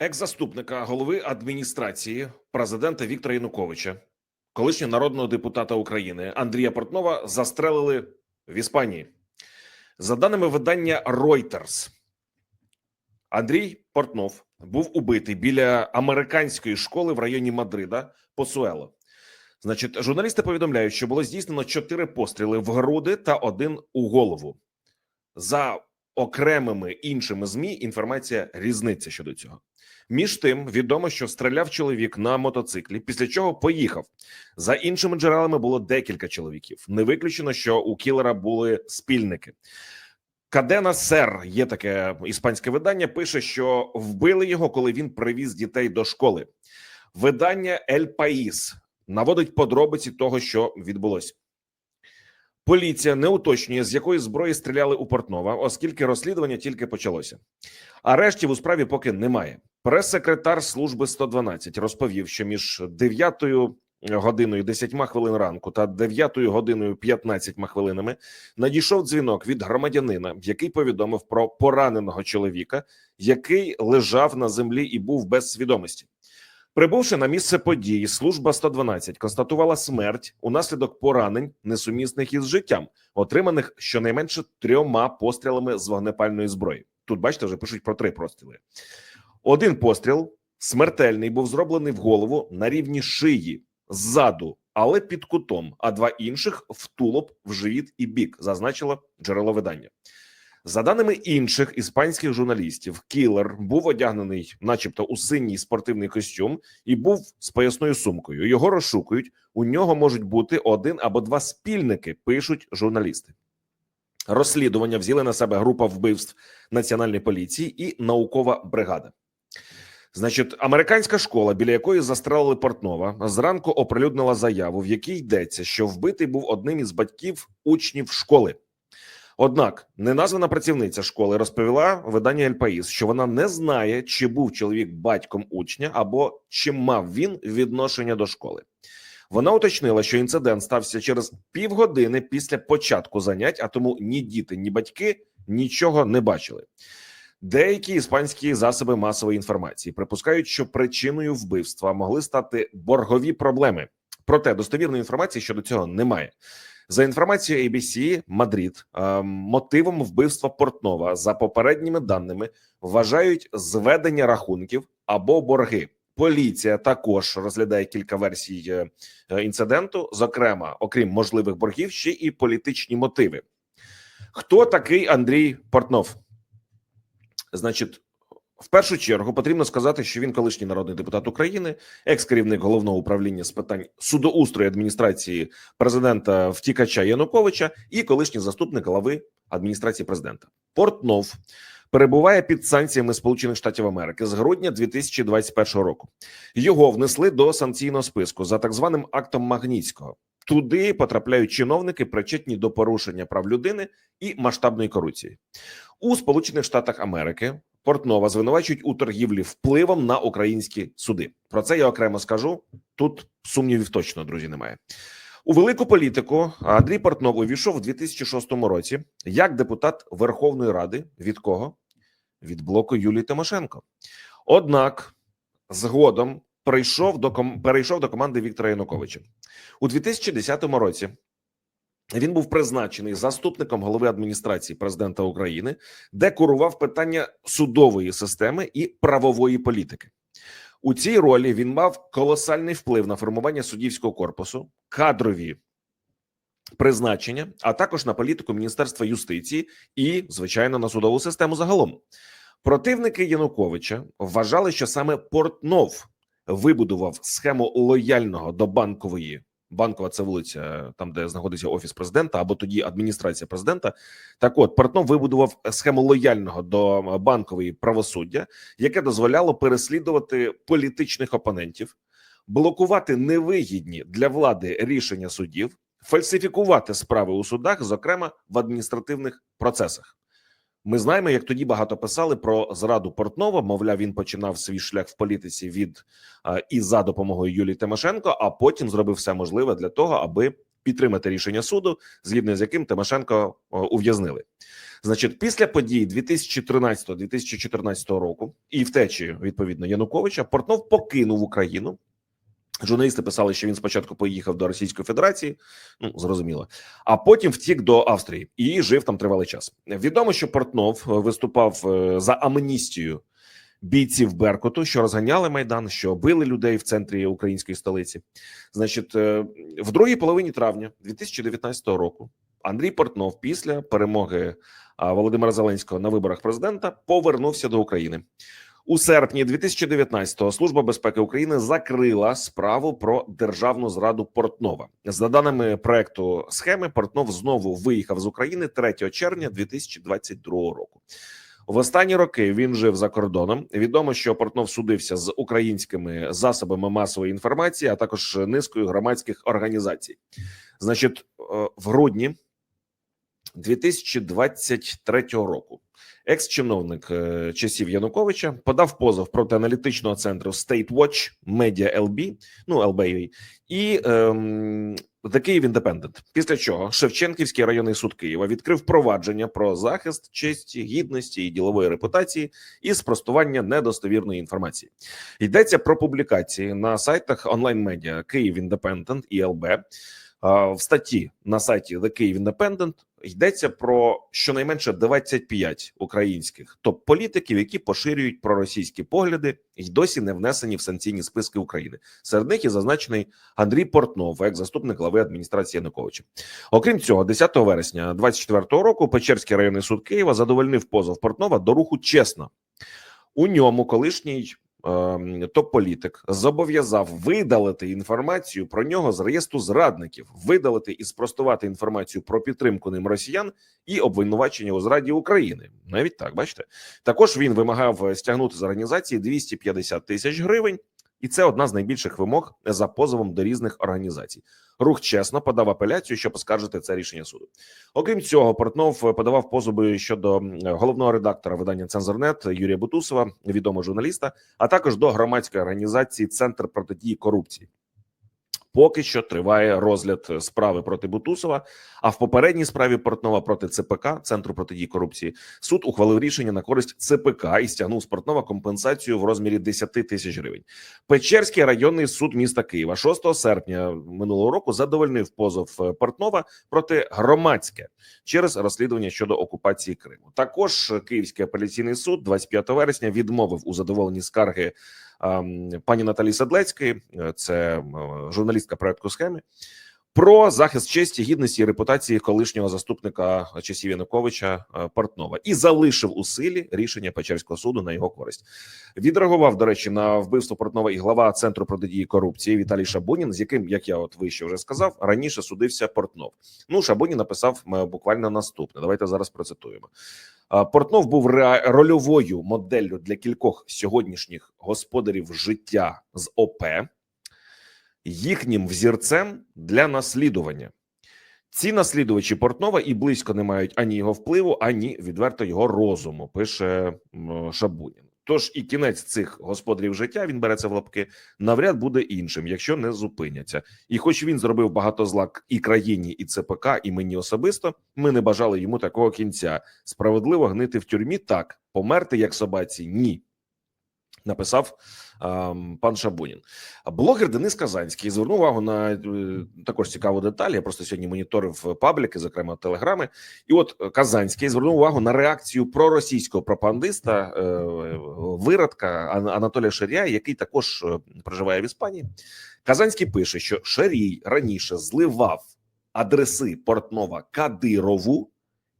екс-заступника голови адміністрації президента Віктора Януковича, колишнього народного депутата України Андрія Портнова застрелили в Іспанії. За даними видання Reuters, Андрій Портнов був убитий біля американської школи в районі Мадрида Посуело. Значить, журналісти повідомляють, що було здійснено чотири постріли в груди та один у голову. За окремими іншими змі інформація різниця щодо цього. Між тим, відомо, що стріляв чоловік на мотоциклі, після чого поїхав. За іншими джерелами було декілька чоловіків. Не виключено, що у кілера були спільники. Кадена Сер є таке іспанське видання. Пише, що вбили його, коли він привіз дітей до школи. Видання Ель Паїс наводить подробиці того, що відбулося. Поліція не уточнює, з якої зброї стріляли у Портнова, оскільки розслідування тільки почалося. Арештів у справі поки немає. Прес-секретар служби 112 розповів, що між 9 годиною 10 хвилин ранку та 9 годиною 15 хвилинами надійшов дзвінок від громадянина, який повідомив про пораненого чоловіка, який лежав на землі і був без свідомості. Прибувши на місце події, служба 112 констатувала смерть унаслідок поранень, несумісних із життям, отриманих щонайменше трьома пострілами з вогнепальної зброї. Тут бачите, вже пишуть про три постріли. Один постріл смертельний був зроблений в голову на рівні шиї ззаду, але під кутом, а два інших в тулуб, в живіт і бік, зазначило джерело видання. За даними інших іспанських журналістів, кілер був одягнений, начебто, у синій спортивний костюм, і був з поясною сумкою. Його розшукують. У нього можуть бути один або два спільники. Пишуть журналісти. Розслідування взяли на себе група вбивств національної поліції і наукова бригада. Значить, американська школа, біля якої застрелили Портнова, зранку оприлюднила заяву, в якій йдеться, що вбитий був одним із батьків учнів школи. Однак неназвана працівниця школи розповіла видання Ель Паїс, що вона не знає, чи був чоловік батьком учня або чи мав він відношення до школи. Вона уточнила, що інцидент стався через півгодини після початку занять, а тому ні діти, ні батьки нічого не бачили. Деякі іспанські засоби масової інформації припускають, що причиною вбивства могли стати боргові проблеми. Проте достовірної інформації щодо цього немає. За інформацією ABC Мадрид, е, мотивом вбивства Портнова за попередніми даними вважають зведення рахунків або борги. Поліція також розглядає кілька версій е, е, інциденту. Зокрема, окрім можливих боргів, ще і політичні мотиви. Хто такий Андрій Портнов? Значить, в першу чергу потрібно сказати, що він колишній народний депутат України, екс-керівник головного управління з питань судоустрою адміністрації президента втікача Януковича і колишній заступник глави адміністрації президента. Портнов перебуває під санкціями Сполучених Штатів Америки з грудня 2021 року. Його внесли до санкційного списку за так званим актом Магнітського. Туди потрапляють чиновники, причетні до порушення прав людини і масштабної корупції у Сполучених Штатах Америки. Портнова звинувачують у торгівлі впливом на українські суди. Про це я окремо скажу. Тут сумнівів точно, друзі, немає. У велику політику Андрій Портнов увійшов у 2006 році як депутат Верховної Ради. Від кого? Від блоку Юлії Тимошенко. Однак згодом прийшов до перейшов до команди Віктора Януковича у 2010 році. Він був призначений заступником голови адміністрації президента України, де курував питання судової системи і правової політики. У цій ролі він мав колосальний вплив на формування суддівського корпусу, кадрові призначення, а також на політику Міністерства юстиції і, звичайно, на судову систему загалом. Противники Януковича вважали, що саме Портнов вибудував схему лояльного до банкової банкова це вулиця, там де знаходиться офіс президента, або тоді адміністрація президента. Так, от Портнов вибудував схему лояльного до банкової правосуддя, яке дозволяло переслідувати політичних опонентів, блокувати невигідні для влади рішення судів, фальсифікувати справи у судах, зокрема в адміністративних процесах. Ми знаємо, як тоді багато писали про зраду Портнова. Мовляв, він починав свій шлях в політиці від і за допомогою Юлії Тимошенко, а потім зробив все можливе для того, аби підтримати рішення суду, згідно з яким Тимошенко ув'язнили. Значить, після подій 2013-2014 року і втечі відповідно Януковича Портнов покинув Україну. Журналісти писали, що він спочатку поїхав до Російської Федерації, ну зрозуміло, а потім втік до Австрії і жив там тривалий час. Відомо, що Портнов е, виступав е, за амністію бійців Беркуту, що розганяли майдан, що били людей в центрі української столиці. Значить, е, в другій половині травня 2019 року Андрій Портнов після перемоги Володимира Зеленського на виборах президента повернувся до України. У серпні 2019-го Служба безпеки України закрила справу про державну зраду Портнова. За даними проекту схеми, Портнов знову виїхав з України 3 червня 2022 року. В останні роки він жив за кордоном. Відомо, що Портнов судився з українськими засобами масової інформації, а також низкою громадських організацій. Значить, е, в грудні 2023 року екс-чиновник е, часів Януковича подав позов проти аналітичного центру State Watch Media LB, ну LBA, і ем, The Kyiv Independent. Після чого Шевченківський районний суд Києва відкрив провадження про захист честі, гідності і ділової репутації і спростування недостовірної інформації. Йдеться про публікації на сайтах онлайн-медіа Київ Independent і ЛБ. В статті на сайті The Kyiv Independent йдеться про щонайменше 25 українських топ-політиків, які поширюють проросійські погляди і досі не внесені в санкційні списки України. Серед них і зазначений Андрій Портнов, як заступник глави адміністрації Януковича. Окрім цього, 10 вересня 24 року Печерський районний суд Києва задовольнив позов Портнова до руху чесно. У ньому колишній топ-політик зобов'язав видалити інформацію про нього з реєстру зрадників, видалити і спростувати інформацію про підтримку ним росіян і обвинувачення у зраді України. Навіть так, бачите, також він вимагав е, стягнути з організації 250 тисяч гривень, і це одна з найбільших вимог за позовом до різних організацій. Рух чесно подав апеляцію, щоб оскаржити це рішення суду. Окрім цього, Портнов подавав позови щодо головного редактора видання Цензорнет Юрія Бутусова, відомого журналіста, а також до громадської організації Центр протидії корупції. Поки що триває розгляд справи проти Бутусова. А в попередній справі Портнова проти ЦПК Центру протидії корупції суд ухвалив рішення на користь ЦПК і стягнув з Портнова компенсацію в розмірі 10 тисяч гривень. Печерський районний суд міста Києва 6 серпня минулого року задовольнив позов е, Портнова проти громадське через розслідування щодо окупації Криму. Також Київський апеляційний суд 25 вересня відмовив у задоволенні скарги пані Наталі Седлецької, е, це ем, журналістка проекту схеми. Про захист честі, гідності і репутації колишнього заступника часів Януковича е, Портнова і залишив у силі рішення Печерського суду на його користь. Відреагував до речі на вбивство Портнова і глава центру протидії корупції Віталій Шабунін, з яким, як я от вище вже сказав, раніше судився Портнов. Ну Шабунін написав буквально наступне. Давайте зараз процитуємо. Портнов був рольовою моделлю для кількох сьогоднішніх господарів життя з ОП, їхнім взірцем для наслідування. Ці наслідувачі Портнова і близько не мають ані його впливу, ані відверто його розуму, пише Шабунін. Тож і кінець цих господарів життя він бере це в лапки навряд буде іншим, якщо не зупиняться. І хоч він зробив багато зла к- і країні, і ЦПК, і мені особисто, ми не бажали йому такого кінця. Справедливо гнити в тюрмі так, померти як собаці ні. Написав пан Шабунін. Блогер Денис Казанський звернув увагу на е, також цікаву деталь. Я просто сьогодні моніторив пабліки, зокрема телеграми. І от е, Казанський звернув увагу на реакцію проросійського пропагандиста е, виродка Анатолія Шарія, який також е, проживає в Іспанії. Казанський пише, що Шарій раніше зливав адреси Портнова Кадирову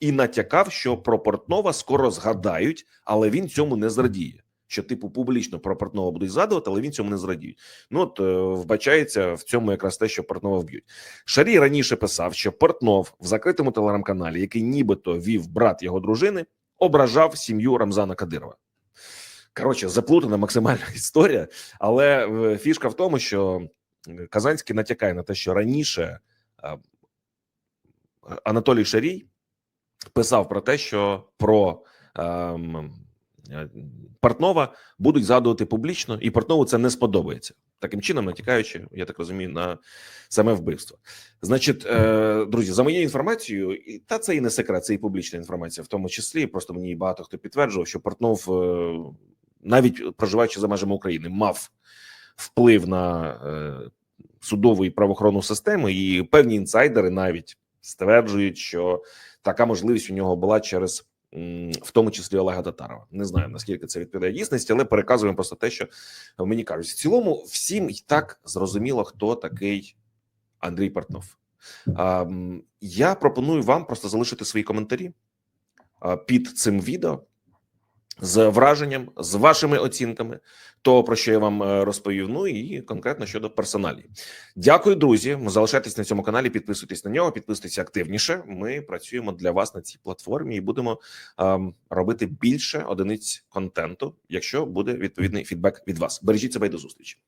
і натякав, що про Портнова скоро згадають, але він цьому не зрадіє. Що типу публічно про Портнова будуть згадувати, але він цьому не зрадіють. Ну от е, вбачається в цьому якраз те, що Портнова вб'ють. Шарій раніше писав, що Портнов в закритому телеграм-каналі, який нібито вів брат його дружини, ображав сім'ю Рамзана Кадирова. Коротше, заплутана максимальна історія, але е, фішка в тому, що е, Казанський натякає на те, що раніше Анатолій Шарій писав про те, що про ем, Портнова будуть згадувати публічно, і Портнову це не сподобається. Таким чином, натякаючи, я так розумію, на саме вбивство. Значить, е, друзі, за моєю інформацією, і та це і не секрет, це і публічна інформація, в тому числі. Просто мені багато хто підтверджував, що Портнов, е, навіть проживаючи за межами України, мав вплив на е, судову і правоохоронну систему, і певні інсайдери навіть стверджують, що така можливість у нього була через. В тому числі Олега Татарова. Не знаю наскільки це відповідає дійсності, але переказуємо просто те, що мені кажуть. В цілому, всім і так зрозуміло, хто такий Андрій Портнов. Я пропоную вам просто залишити свої коментарі під цим відео з враженням, з вашими оцінками того, про що я вам е, розповів. Ну і конкретно щодо персоналі. Дякую, друзі. Залишайтесь на цьому каналі, підписуйтесь на нього, підписуйтесь активніше. Ми працюємо для вас на цій платформі і будемо ем, робити більше одиниць контенту, якщо буде відповідний фідбек від вас. Бережіть себе і до зустрічі.